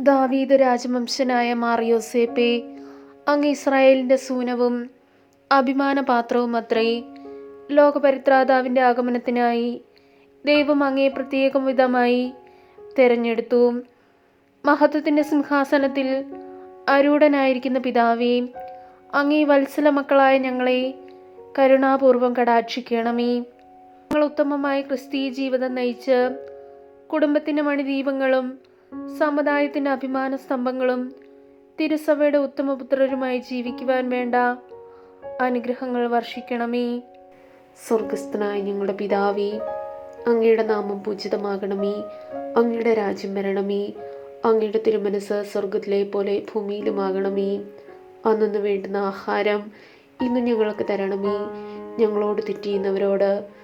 ദാവീദ് രാജവംശനായ മാറിയോസേപ്പെ അങ്ങ് ഇസ്രായേലിന്റെ സൂനവും അഭിമാനപാത്രവും അത്രേ. ലോകപരിത്രാതാവിന്റെ ആഗമനത്തിനായി ദൈവം അങ്ങേ പ്രത്യേകം വിധമായി തിരഞ്ഞെടുത്തു. മഹത്വത്തിന്റെ സിംഹാസനത്തിൽ അരൂഢനായിരിക്കുന്ന പിതാവേ അങ്ങേ വത്സല മക്കളായ ഞങ്ങളെ കരുണാപൂർവം കടാക്ഷിക്കണമേ. ഞങ്ങൾ ഉത്തമമായ ക്രിസ്തീയ ജീവിതം നയിച്ച് കുടുംബത്തിന്റെ മണിദീപങ്ങളും സമുദായത്തിന്റെ അഭിമാന സ്തംഭങ്ങളും തിരുസഭയുടെ ഉത്തമപുത്രരുമായി ജീവിക്കുവാൻ വേണ്ട അനുഗ്രഹങ്ങൾ വർഷിക്കണമേ. സ്വർഗസ്ഥനായ ഞങ്ങളുടെ പിതാവേ അങ്ങയുടെ നാമം പൂജിതമാകണമേ. അങ്ങയുടെ രാജ്യം വരണമേ. അങ്ങയുടെ തിരുമനസ് സ്വർഗത്തിലെ പോലെ ഭൂമിയിലുമാകണമേ. അന്നു വേണ്ടുന്ന ആഹാരം ഇന്ന് ഞങ്ങൾക്ക് തരണമേ. ഞങ്ങളോട് തെറ്റിയുന്നവരോട്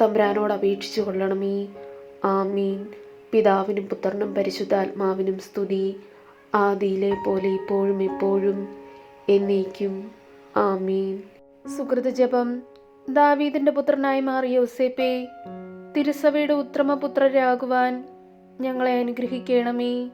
തമ്പ്രാനോട് അപേക്ഷിച്ചു കൊള്ളണമേ ആമീൻ. പിതാവിനും പുത്രനും പരിശുദ്ധാത്മാവിനും സ്തുതി. ആദിയിലെ പോലെ ഇപ്പോഴും എപ്പോഴും എന്നേക്കും. ആമീൻ. സുഹൃത ജപം. ദാവീദിന്റെ പുത്രനായി മാറിയ യോസേപ്പെ തിരുസഭയുടെ ഉത്തമപുത്രരാകുവാൻ ഞങ്ങളെ അനുഗ്രഹിക്കണമേ.